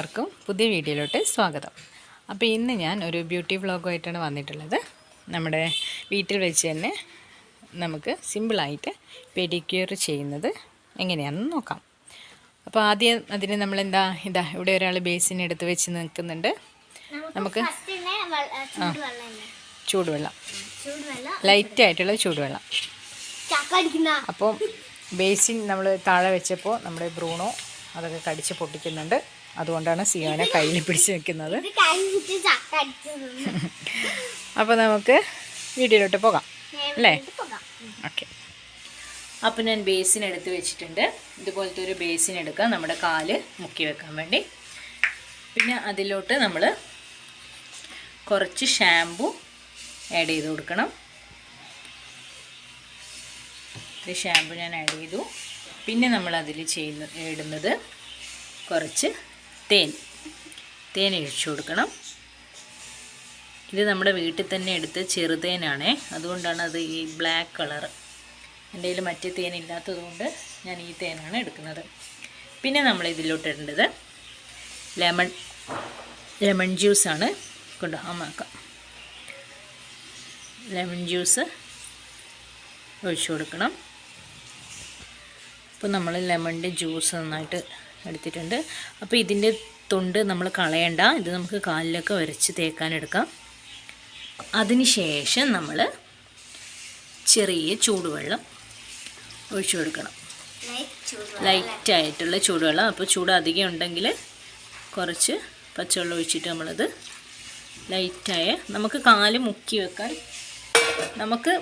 എല്ലാവർക്കും പുതിയ വീഡിയോയിലോട്ട് സ്വാഗതം. അപ്പോൾ ഇന്ന് ഞാൻ ഒരു ബ്യൂട്ടി വ്ളോഗുമായിട്ടാണ് വന്നിട്ടുള്ളത്. നമ്മുടെ വീട്ടിൽ വെച്ച് തന്നെ നമുക്ക് സിമ്പിളായിട്ട് പെഡിക്യൂർ ചെയ്യുന്നത് എങ്ങനെയാണെന്ന് നോക്കാം. അപ്പോൾ ആദ്യം അതിന് നമ്മളെന്താ ഇതാ ഇവിടെ ഒരാൾ ബേസിൻ എടുത്ത് വെച്ച് നിൽക്കുന്നുണ്ട്. നമുക്ക് ആ, ചൂടുവെള്ളം ലൈറ്റായിട്ടുള്ള ചൂടുവെള്ളം. അപ്പോൾ ബേസിൻ നമ്മൾ താഴെ വെച്ചപ്പോൾ നമ്മുടെ ബ്രൂണോ അതൊക്കെ കടിച്ച് പൊട്ടിക്കുന്നുണ്ട്. അതുകൊണ്ടാണ് സിയോനെ കയ്യിൽ പിടിച്ച് നിൽക്കുന്നത് അപ്പൊ അപ്പോൾ നമുക്ക് വീട്ടിലോട്ട് പോകാം. അല്ലേ? ഓക്കെ. അപ്പോൾ ഞാൻ ബേസിൻ എടുത്ത് വെച്ചിട്ടുണ്ട്. ഇതുപോലത്തെ ഒരു ബേസിൻ എടുക്കാം. നമ്മുടെ കാൽ മുക്കി വെക്കാൻ വേണ്ടി. പിന്നെ അതിലോട്ട് നമ്മൾ കുറച്ച് ഷാമ്പു ആഡ് ചെയ്ത് കൊടുക്കണം. ഇത് ഷാമ്പു ഞാൻ ആഡ് ചെയ്തു. പിന്നെ നമ്മൾ അതിൽ ചെയ്യുന്ന ഇടുന്നത് കുറച്ച് തേൻ. തേൻ ഒഴിച്ചു കൊടുക്കണം. ഇത് നമ്മുടെ വീട്ടിൽ തന്നെ എടുത്ത് ചെറുതേനാണേ. അതുകൊണ്ടാണ് അത് ഈ ബ്ലാക്ക് കളർ എന്റെ കയ്യിൽ മറ്റേ തേൻ ഇല്ലാത്തത് കൊണ്ട് ഞാൻ ഈ തേനാണ് എടുക്കുന്നത്. പിന്നെ നമ്മൾ ഇതിലോട്ട് ഇടേണ്ടത് ലെമൺ ലെമൺ ജ്യൂസാണ് കൊണ്ട് അമ്മാക്കാം ലെമൺ ജ്യൂസ് ഒഴിച്ചു കൊടുക്കണം. അപ്പോൾ നമ്മൾ ലെമണിന്റെ ജ്യൂസ് നന്നായിട്ട് എടുത്തിട്ടുണ്ട്. അപ്പോൾ ഇതിന്റെ തൊണ്ട് നമ്മൾ കളയണ്ട. ഇത് നമുക്ക് കാലിലൊക്കെ ഉരച്ച് തേക്കാൻ എടുക്കാം. അതിന് ശേഷം നമ്മൾ ചെറിയ ചൂടുവെള്ളം ഒഴിച്ചു കൊടുക്കണം. ലൈറ്റായിട്ടുള്ള ചൂടുവെള്ളം. അപ്പോൾ ചൂട് അധികം ഉണ്ടെങ്കിൽ കുറച്ച് പച്ചവെള്ളം ഒഴിച്ചിട്ട് നമ്മളത് ലൈറ്റായ നമുക്ക് കാൽ മുക്കി വെക്കാൻ നമുക്ക്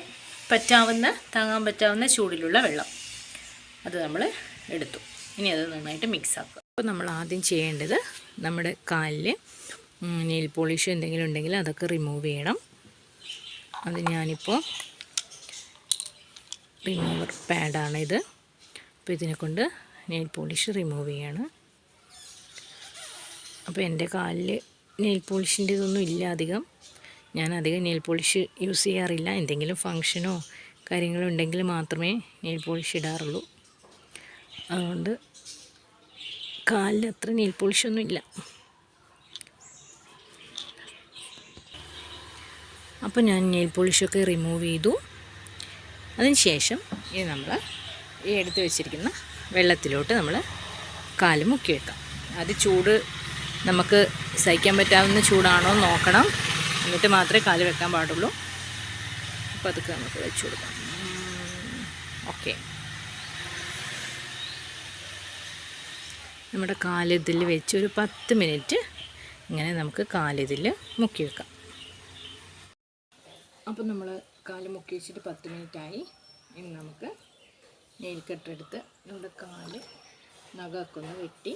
പറ്റാവുന്ന താങ്ങാൻ പറ്റാവുന്ന ചൂടിലുള്ള വെള്ളം അത് നമ്മൾ എടുത്തു. ഇനി അത് നന്നായിട്ട് മിക്സ് ആക്കുക. അപ്പോൾ നമ്മൾ ആദ്യം ചെയ്യേണ്ടത് നമ്മുടെ കാലിൽ നെയിൽ പോളിഷ് എന്തെങ്കിലും ഉണ്ടെങ്കിൽ അതൊക്കെ റിമൂവ് ചെയ്യണം. അത് ഞാനിപ്പോൾ റിമൂവർ പാഡാണിത് അപ്പോൾ ഇതിനെ കൊണ്ട് നെയിൽ പോളിഷ് റിമൂവ് ചെയ്യാണ്. അപ്പോൾ എന്റെ കാലിൽ നെയിൽ പോളിഷിന്റെ ഇതൊന്നും ഇല്ല അധികം. ഞാൻ അധികം നെയിൽ പോളിഷ് യൂസ് ചെയ്യാറില്ല. എന്തെങ്കിലും ഫങ്ഷനോ കാര്യങ്ങളോ ഉണ്ടെങ്കിൽ മാത്രമേ നെയിൽ പോളിഷ് ഇടാറുള്ളൂ. അതുകൊണ്ട് കാലിൽ അത്ര നെയിൽ പോളിഷൊന്നും ഇല്ല. അപ്പോൾ ഞാൻ നെയിൽ പോളിഷൊക്കെ റിമൂവ് ചെയ്തു. അതിന് ശേഷം ഇത് നമ്മൾ ഈ എടുത്ത് വെച്ചിരിക്കുന്ന വെള്ളത്തിലോട്ട് നമ്മൾ കാൽ മുക്കി വെക്കാം. അത് ചൂട് നമുക്ക് സഹിക്കാൻ പറ്റാവുന്ന ചൂടാണോ നോക്കണം. എന്നിട്ട് മാത്രമേ കാൽ വെക്കാൻ പാടുള്ളൂ. അപ്പോൾ അതൊക്കെ നമുക്ക് വെച്ച് കൊടുക്കാം. ഓക്കെ. നമ്മുടെ കാലിതിൽ വെച്ച് ഒരു പത്ത് മിനിറ്റ് ഇങ്ങനെ നമുക്ക് കാലിതിൽ മുക്കി വെക്കാം. അപ്പം നമ്മൾ കാൽ മുക്കി വെച്ചിട്ട് പത്ത് മിനിറ്റായി. ഇനി നമുക്ക് നെയിൽ നമ്മുടെ കാൽ നഖമൊക്കെ വെട്ടി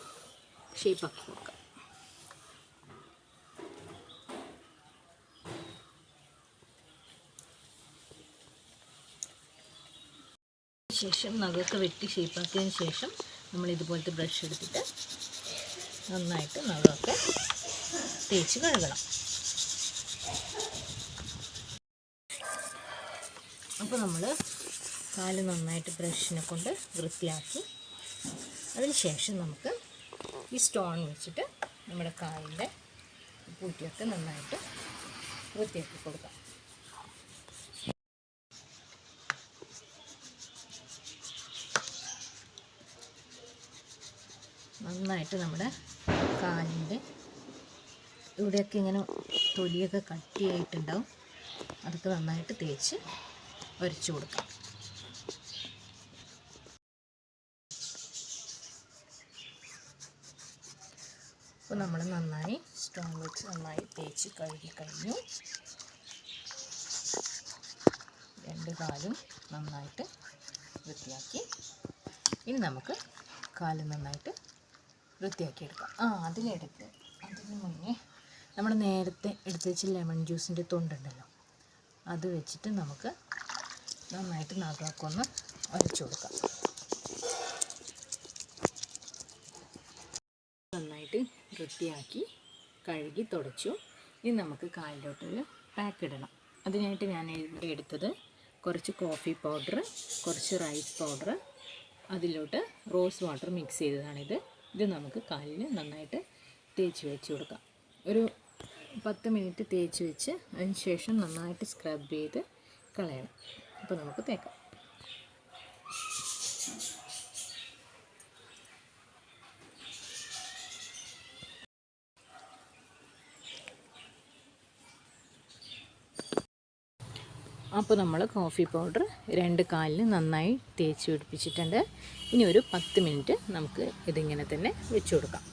ഷേപ്പാക്കി വെക്കാം ശേഷം നഖമൊക്കെ വെട്ടി ഷേപ്പാക്കിയതിന് ശേഷം നമ്മൾ ഇതുപോലത്തെ ബ്രഷ് എടുത്തിട്ട് നന്നായിട്ട് നഖമൊക്കെ തേച്ച് കഴുകണം. അപ്പോൾ നമ്മൾ കാൽ നന്നായിട്ട് ബ്രഷിനെ കൊണ്ട് വൃത്തിയാക്കി. അതിനുശേഷം നമുക്ക് ഈ സ്റ്റോൺ വെച്ചിട്ട് നമ്മുടെ കാലിന്റെ പൂറ്റിയൊക്കെ നന്നായിട്ട് വൃത്തിയാക്കി കൊടുക്കാം. നന്നായിട്ട് നമ്മുടെ കാലിന്റെ ഇവിടെയൊക്കെ ഇങ്ങനെ തൊലിയൊക്കെ കട്ടിയായിട്ടുണ്ടാവും. അതൊക്കെ നന്നായിട്ട് തേച്ച് ഒരച്ചു കൊടുക്കാം. അപ്പോൾ നമ്മൾ നന്നായി സ്റ്റോൺ വെച്ച് നന്നായി തേച്ച് കഴുകി കഴിഞ്ഞു. രണ്ട് കാലും നന്നായിട്ട് വൃത്തിയാക്കി. ഇനി നമുക്ക് കാൽ നന്നായിട്ട് വൃത്തിയാക്കി എടുക്കാം ആ അതിലെടുത്ത് അതിന് മുന്നേ നമ്മൾ നേരത്തെ എടുത്ത് വെച്ച ലെമൺ ജ്യൂസിന്റെ തൊണ്ടുണ്ടല്ലോ അത് വെച്ചിട്ട് നമുക്ക് നന്നായിട്ട് നാഗാക്കൊന്ന് ഒഴിച്ചു കൊടുക്കാം. നന്നായിട്ട് വൃത്തിയാക്കി കഴുകി തുടച്ചു. ഇനി നമുക്ക് കാലിലോട്ടൊരു പാക്ക് ഇടണം. അതിനായിട്ട് ഞാൻ ഇവിടെ എടുത്തത് കുറച്ച് കോഫി പൗഡർ കുറച്ച് റൈസ് പൗഡർ അതിലോട്ട് റോസ് വാട്ടർ മിക്സ് ചെയ്തതാണിത്. ഇത് നമുക്ക് കാലിൽ നന്നായിട്ട് തേച്ച് വെച്ച് കൊടുക്കാം. ഒരു പത്ത് മിനിറ്റ് തേച്ച് വെച്ച് അതിന് ശേഷം നന്നായിട്ട് സ്ക്രബ് ചെയ്ത് കളയണം. അപ്പോൾ നമുക്ക് തേക്കാം. അപ്പോൾ നമ്മൾ കോഫി പൗഡർ രണ്ട് കാലിന് നന്നായി തേച്ച് പിടിപ്പിച്ചിട്ടുണ്ട്. ഇനി ഒരു പത്ത് മിനിറ്റ് നമുക്ക് ഇതിങ്ങനെ തന്നെ വെച്ച് കൊടുക്കാം.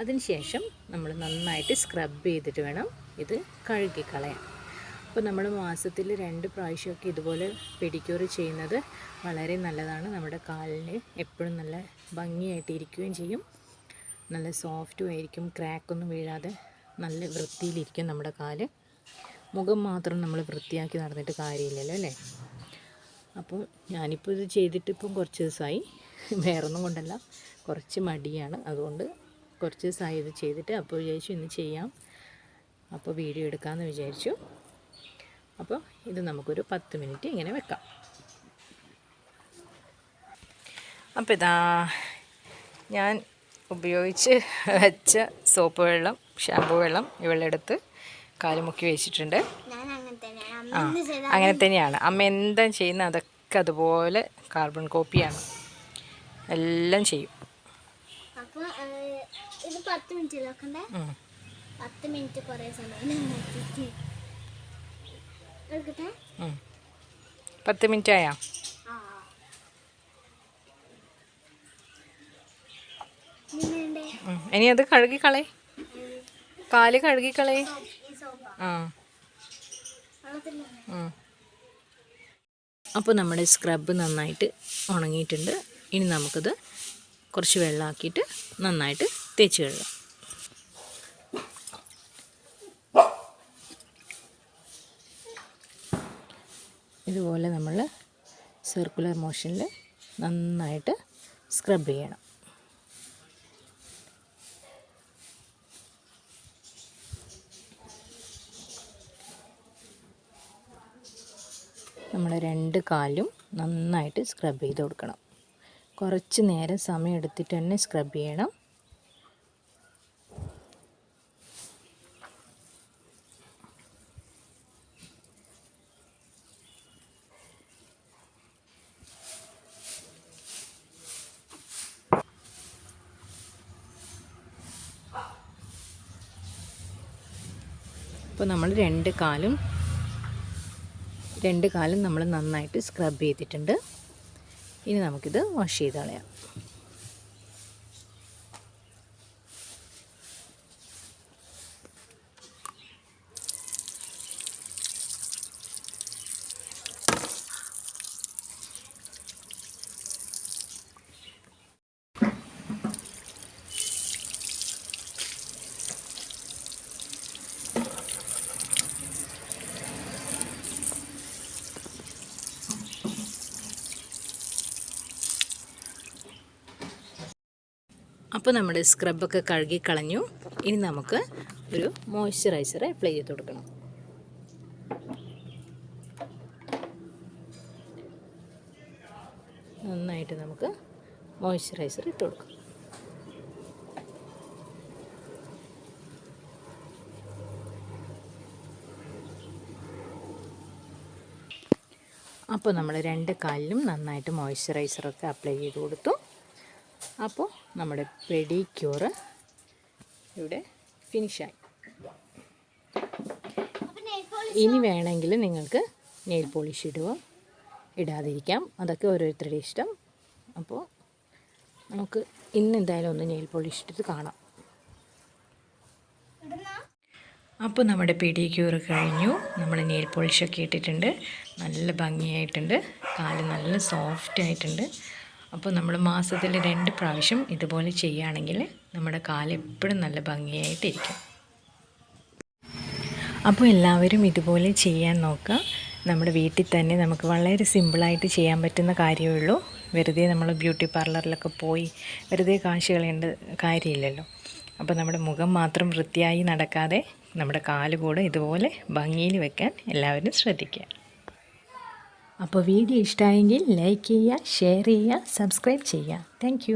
അതിനുശേഷം നമ്മൾ നന്നായിട്ട് സ്ക്രബ് ചെയ്തിട്ട് വേണം ഇത് കഴുകി കളയാൻ. അപ്പോൾ നമ്മൾ മാസത്തിൽ രണ്ട് പ്രാവശ്യമൊക്കെ ഇതുപോലെ പെഡിക്യൂർ ചെയ്യുന്നത് വളരെ നല്ലതാണ്. നമ്മുടെ കാലിന് എപ്പോഴും നല്ല ഭംഗിയായിട്ട് ഇരിക്കുകയും ചെയ്യും. നല്ല സോഫ്റ്റും ആയിരിക്കും. ക്രാക്കൊന്നും വീഴാതെ നല്ല വൃത്തിയിലിരിക്കും നമ്മുടെ കാൽ. മുഖം മാത്രം നമ്മൾ വൃത്തിയാക്കി നടന്നിട്ട് കാര്യമില്ലല്ലോ അല്ലേ? അപ്പോൾ ഞാനിപ്പോൾ ഇത് ചെയ്തിട്ട് ഇപ്പം കുറച്ച് ദിവസമായി. വേറൊന്നും കൊണ്ടല്ല. കുറച്ച് മടിയാണ്. അതുകൊണ്ട് കുറച്ച് ദിവസമായി ഇത് ചെയ്തിട്ട് അപ്പോൾ വിചാരിച്ചു ഇന്ന് ചെയ്യാം. അപ്പോൾ വീഡിയോ എടുക്കാമെന്ന് വിചാരിച്ചു. അപ്പോൾ ഇത് നമുക്കൊരു പത്ത് മിനിറ്റ് ഇങ്ങനെ വെക്കാം. അപ്പോൾ ഇതാ ഞാൻ ഉപയോഗിച്ച് വെച്ച സോപ്പ് വെള്ളം ഷാമ്പു വെള്ളം ഇവളെടുത്ത് കാലുമുക്കി വെച്ചിട്ടുണ്ട്. ആ അങ്ങനെ തന്നെയാണ്. അമ്മ എന്താ ചെയ്യുന്ന അതൊക്കെ അതുപോലെ കാർബൺ കോപ്പിയാണ് എല്ലാം ചെയ്യും. ഇത് പത്ത് മിനിറ്റ് വെക്കണ്ടേ? ഉം. പത്ത് മിനിറ്റ് കുറേ സമയം. പത്ത് മിനിറ്റ് ആയാ. ഇനി അത് കഴുകിക്കളേ കാൽ കഴുകിക്കളേ അപ്പോൾ നമ്മുടെ സ്ക്രബ് നന്നായിട്ട് ഉണങ്ങിയിട്ടുണ്ട്. ഇനി നമുക്കിത് കുറച്ച് വെള്ളമാക്കിയിട്ട് നന്നായിട്ട് തേച്ച് കഴുകാം. ഇതുപോലെ നമ്മൾ സർക്കുലർ മോഷനിൽ നന്നായിട്ട് സ്ക്രബ് ചെയ്യണം. നമ്മൾ രണ്ട് കാലും നന്നായിട്ട് സ്ക്രബ് ചെയ്ത് കൊടുക്കണം. കുറച്ച് നേരം സമയം എടുത്തിട്ട് തന്നെ സ്ക്രബ് ചെയ്യണം. അപ്പോൾ നമ്മൾ രണ്ട് കാലും രണ്ട് കാലും നമ്മൾ നന്നായിട്ട് സ്ക്രബ് ചെയ്തിട്ടുണ്ട്. ഇനി നമുക്കിത് വാഷ് ചെയ്ത് കളയാം. അപ്പോൾ നമ്മുടെ സ്ക്രബൊക്കെ കഴുകി കളഞ്ഞു. ഇനി നമുക്ക് ഒരു മോയ്സ്ചറൈസർ അപ്ലൈ ചെയ്ത് കൊടുക്കണം. നന്നായിട്ട് നമുക്ക് മോയ്സ്ചറൈസർ ഇട്ട് കൊടുക്കാം. അപ്പോൾ നമ്മൾ രണ്ട് കാലിലും നന്നായിട്ട് മോയ്സ്ചറൈസറൊക്കെ അപ്ലൈ ചെയ്ത് കൊടുത്തു. അപ്പോൾ നമ്മുടെ പെഡിക്യൂറ് ഇവിടെ ഫിനിഷായി ഇനി വേണമെങ്കിൽ നിങ്ങൾക്ക് നെയിൽ പോളിഷ് ഇടുക ഇടാതിരിക്കാം. അതൊക്കെ ഓരോരുത്തരുടെ ഇഷ്ടം. അപ്പോൾ നമുക്ക് ഇന്ന് എന്തായാലും ഒന്ന് നെയിൽ പോളിഷ് ഇട്ടിട്ട് കാണാം. അപ്പോൾ നമ്മുടെ പെഡിക്യൂർ കഴിഞ്ഞു. നമ്മൾ നെയിൽ പോളിഷൊക്കെ ഇട്ടിട്ടുണ്ട്. നല്ല ഭംഗിയായിട്ടുണ്ട്. കാൽ നല്ല സോഫ്റ്റ് ആയിട്ടുണ്ട്. അപ്പോൾ നമ്മൾ മാസത്തിൽ രണ്ട് പ്രാവശ്യം ഇതുപോലെ ചെയ്യുകയാണെങ്കിൽ നമ്മുടെ കാൽ എപ്പോഴും നല്ല ഭംഗിയായിട്ടിരിക്കും അപ്പോൾ എല്ലാവരും ഇതുപോലെ ചെയ്യാൻ നോക്കുക. നമ്മുടെ വീട്ടിൽ തന്നെ നമുക്ക് വളരെ സിമ്പിളായിട്ട് ചെയ്യാൻ പറ്റുന്ന കാര്യമേ ഉള്ളൂ. വെറുതെ നമ്മൾ ബ്യൂട്ടി പാർലറിലൊക്കെ പോയി വെറുതെ കാശ് കളയേണ്ട കാര്യമില്ലല്ലോ. അപ്പോൾ നമ്മുടെ മുഖം മാത്രം വൃത്തിയായി നടക്കാതെ നമ്മുടെ കാൽ കൂടെ ഇതുപോലെ ഭംഗിയിൽ വെക്കാൻ എല്ലാവരും ശ്രദ്ധിക്കുക. അപ്പോൾ വീഡിയോ ഇഷ്ടമായെങ്കിൽ ലൈക്ക് ചെയ്യുക ഷെയർ ചെയ്യുക സബ്സ്ക്രൈബ് ചെയ്യുക. താങ്ക്